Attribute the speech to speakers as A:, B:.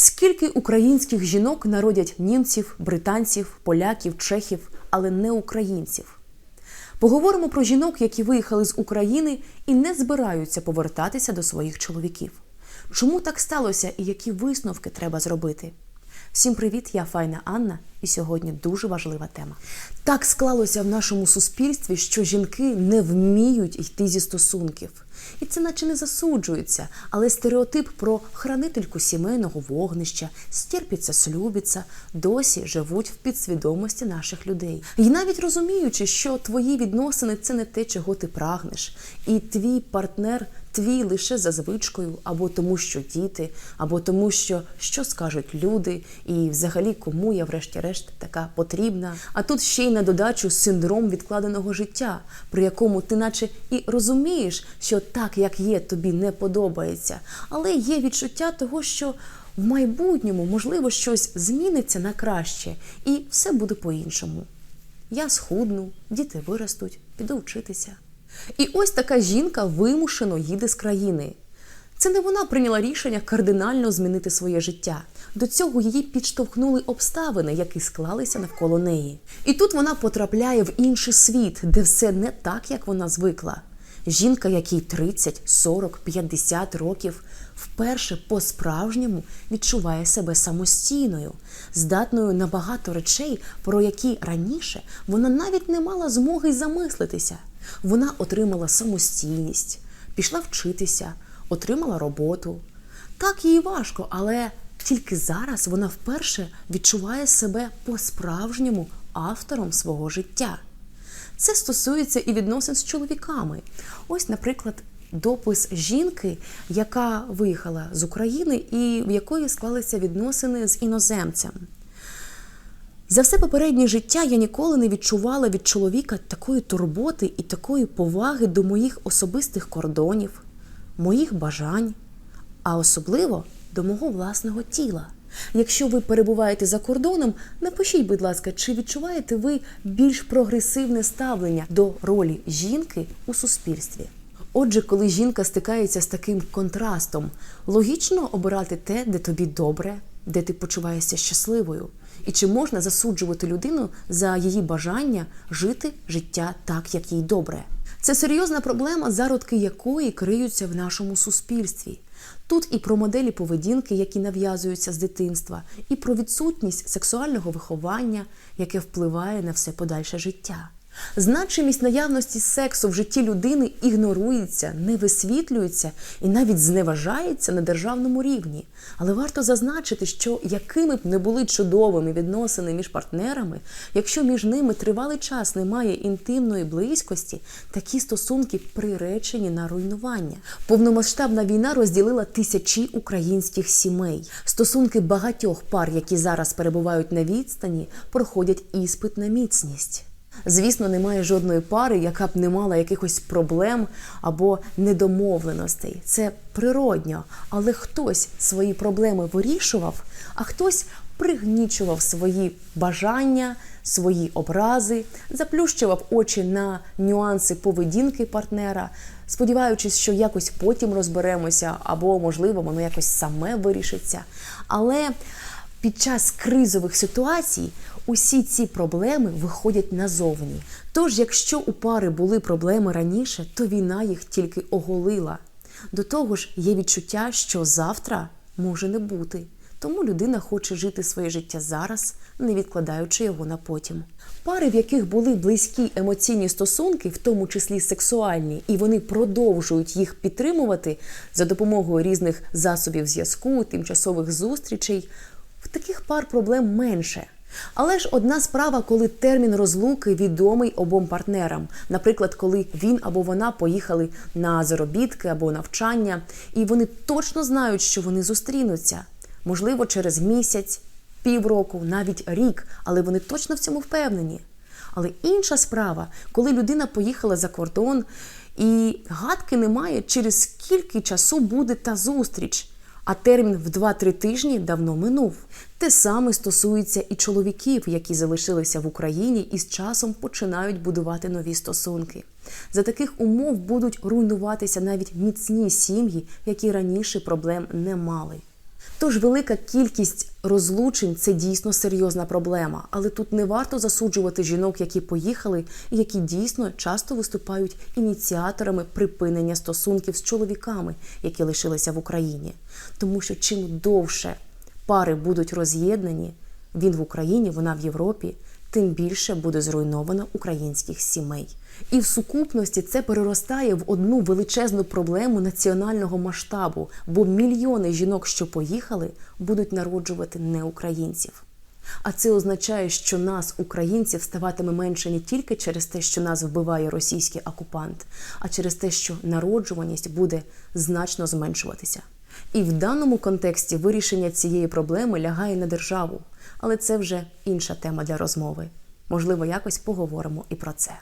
A: Скільки українських жінок народять німців, британців, поляків, чехів, але не українців? Поговоримо про жінок, які виїхали з України і не збираються повертатися до своїх чоловіків. Чому так сталося і які висновки треба зробити? Всім привіт, я Файна Анна, і сьогодні дуже важлива тема. Так склалося в нашому суспільстві, що жінки не вміють йти зі стосунків. І це наче не засуджується, але стереотип про хранительку сімейного вогнища, стерпіться, слюбіться, досі живуть в підсвідомості наших людей. І навіть розуміючи, що твої відносини це не те, чого ти прагнеш, і твій партнер твій лише за звичкою, або тому, що діти, або тому, що що скажуть люди, і взагалі кому я, врешті-решт, така потрібна. А тут ще й на додачу синдром відкладеного життя, при якому ти, наче і розумієш, що так, як є, тобі не подобається, але є відчуття того, що. В майбутньому, можливо, щось зміниться на краще, і все буде по-іншому. Я схудну, діти виростуть, піду вчитися. І ось така жінка вимушено їде з країни. Це не вона прийняла рішення кардинально змінити своє життя. До цього її підштовхнули обставини, які склалися навколо неї. І тут вона потрапляє в інший світ, де все не так, як вона звикла. Жінка, якій 30, 40, 50 років, вперше по-справжньому відчуває себе самостійною, здатною на багато речей, про які раніше вона навіть не мала змоги замислитися. Вона отримала самостійність, пішла вчитися, отримала роботу. Так їй важко, але тільки зараз вона вперше відчуває себе по-справжньому автором свого життя. Це стосується і відносин з чоловіками. Ось, наприклад, допис жінки, яка виїхала з України і в якої склалися відносини з іноземцем. За все попереднє життя я ніколи не відчувала від чоловіка такої турботи і такої поваги до моїх особистих кордонів, моїх бажань, а особливо до мого власного тіла. Якщо ви перебуваєте за кордоном, напишіть, будь ласка, чи відчуваєте ви більш прогресивне ставлення до ролі жінки у суспільстві? Отже, коли жінка стикається з таким контрастом, логічно обирати те, де тобі добре, де ти почуваєшся щасливою. І чи можна засуджувати людину за її бажання жити життя так, як їй добре? Це серйозна проблема, зародки якої криються в нашому суспільстві. Тут і про моделі поведінки, які нав'язуються з дитинства, і про відсутність сексуального виховання, яке впливає на все подальше життя. Значимість наявності сексу в житті людини ігнорується, не висвітлюється і навіть зневажається на державному рівні. Але варто зазначити, що якими б не були чудовими відносини між партнерами, якщо між ними тривалий час немає інтимної близькості, такі стосунки приречені на руйнування. Повномасштабна війна розділила тисячі українських сімей. Стосунки багатьох пар, які зараз перебувають на відстані, проходять іспит на міцність. Звісно, немає жодної пари, яка б не мала якихось проблем або недомовленостей. Це природньо, але хтось свої проблеми вирішував, а хтось пригнічував свої бажання, свої образи, заплющував очі на нюанси поведінки партнера, сподіваючись, що якось потім розберемося, або, можливо, воно якось саме вирішиться. Але під час кризових ситуацій усі ці проблеми виходять назовні. Тож, якщо у пари були проблеми раніше, то війна їх тільки оголила. До того ж, є відчуття, що завтра може не бути. Тому людина хоче жити своє життя зараз, не відкладаючи його на потім. Пари, в яких були близькі емоційні стосунки, в тому числі сексуальні, і вони продовжують їх підтримувати за допомогою різних засобів зв'язку, тимчасових зустрічей, таких пар проблем менше. Але ж одна справа, коли термін розлуки відомий обом партнерам. Наприклад, коли він або вона поїхали на заробітки або навчання, і вони точно знають, що вони зустрінуться. Можливо, через місяць, півроку, навіть рік, але вони точно в цьому впевнені. Але інша справа, коли людина поїхала за кордон і гадки немає, через скільки часу буде та зустріч а термін в 2-3 тижні давно минув. Те саме стосується і чоловіків, які залишилися в Україні і з часом починають будувати нові стосунки. За таких умов будуть руйнуватися навіть міцні сім'ї, які раніше проблем не мали. Тож велика кількість розлучень це дійсно серйозна проблема, але тут не варто засуджувати жінок, які поїхали, і які дійсно часто виступають ініціаторами припинення стосунків з чоловіками, які лишилися в Україні. Тому що чим довше пари будуть роз'єднані, він в Україні, вона в Європі, тим більше буде зруйновано українських сімей. І в сукупності це переростає в одну величезну проблему національного масштабу, бо мільйони жінок, що поїхали, будуть народжувати не українців. А це означає, що нас, українців, ставатиме менше не тільки через те, що нас вбиває російський окупант, а через те, що народжуваність буде значно зменшуватися. І в даному контексті вирішення цієї проблеми лягає на державу, але це вже інша тема для розмови. Можливо, якось поговоримо і про це.